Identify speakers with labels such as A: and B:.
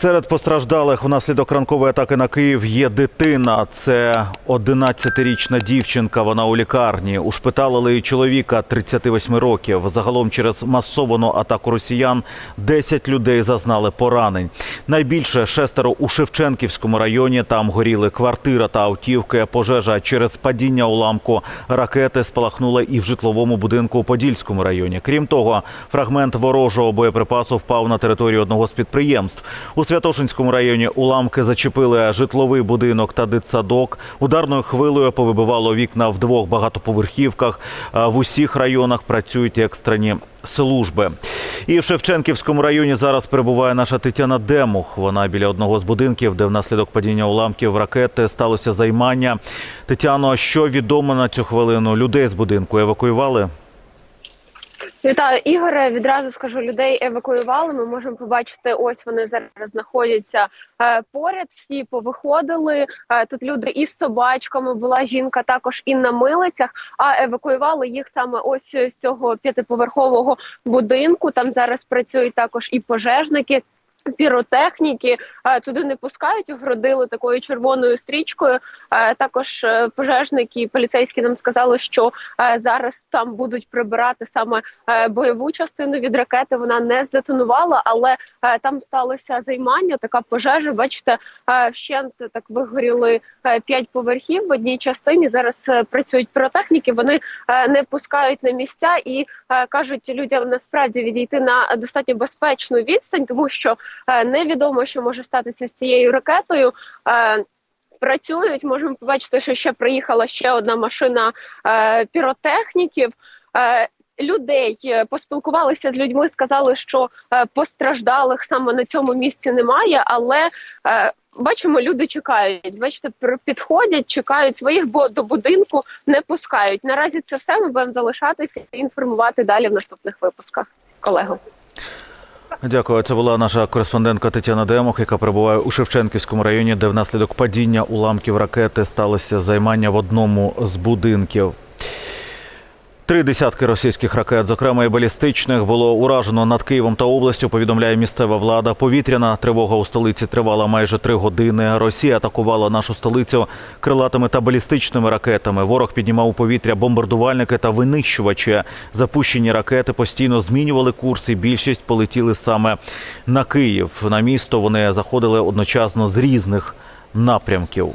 A: Серед постраждалих внаслідок ранкової атаки на Київ є дитина. Це 11-річна дівчинка. Вона у лікарні. Ушпиталили і чоловіка 38 років. Загалом через масовану атаку росіян 10 людей зазнали поранень. Найбільше шестеро у Шевченківському районі. Там горіли квартира та автівки. Пожежа через падіння уламку ракети спалахнула і в житловому будинку у Подільському районі. Крім того, фрагмент ворожого боєприпасу впав на територію одного з підприємств. У Святошинському районі уламки зачепили житловий будинок та дитсадок. Ударною хвилею повибивало вікна в двох багатоповерхівках. В усіх районах працюють екстрені служби. І в Шевченківському районі зараз перебуває наша Тетяна Демух. Вона біля одного з будинків, де внаслідок падіння уламків ракети сталося займання. Тетяно, що відомо на цю хвилину? Людей з будинку евакуювали?
B: Вітаю, Ігоре. Відразу скажу, людей евакуювали. Ми можемо побачити, ось вони зараз знаходяться е, поряд. Всі повиходили. Е, тут люди із собачками. Була жінка також і на милицях. А евакуювали їх саме ось з цього п'ятиповерхового будинку. Там зараз працюють також і пожежники. Піротехніки е, туди не пускають, огородили такою червоною стрічкою. Е, Також е, пожежники і поліцейські нам сказали, що зараз там будуть прибирати саме бойову частину від ракети. Вона не здетонувала, але там сталося займання. Така пожежа. Бачите, вщент так вигоріли п'ять поверхів в одній частині. Зараз працюють піротехніки. Вони не пускають на місця і кажуть людям насправді відійти на достатньо безпечну відстань, тому що невідомо, що може статися з цією ракетою. Е, Працюють, можемо побачити, що ще приїхала ще одна машина е, піротехніків. Е, людей е, поспілкувалися з людьми, сказали, що е, постраждалих саме на цьому місці немає, але е, бачимо, люди чекають. Бачите, підходять, чекають своїх, бо до будинку не пускають. Наразі це все. Ми будемо залишатися і інформувати далі в наступних випусках. Колего.
A: Дякую. Це була наша кореспондентка Тетяна Демох, яка перебуває у Шевченківському районі, де внаслідок падіння уламків ракети сталося займання в одному з будинків. Три десятки російських ракет, зокрема і балістичних, було уражено над Києвом та областю. Повідомляє місцева влада. Повітряна тривога у столиці тривала майже три години. Росія атакувала нашу столицю крилатими та балістичними ракетами. Ворог піднімав у повітря бомбардувальники та винищувачі. Запущені ракети постійно змінювали курс, і більшість полетіли саме на Київ. На місто вони заходили одночасно з різних напрямків.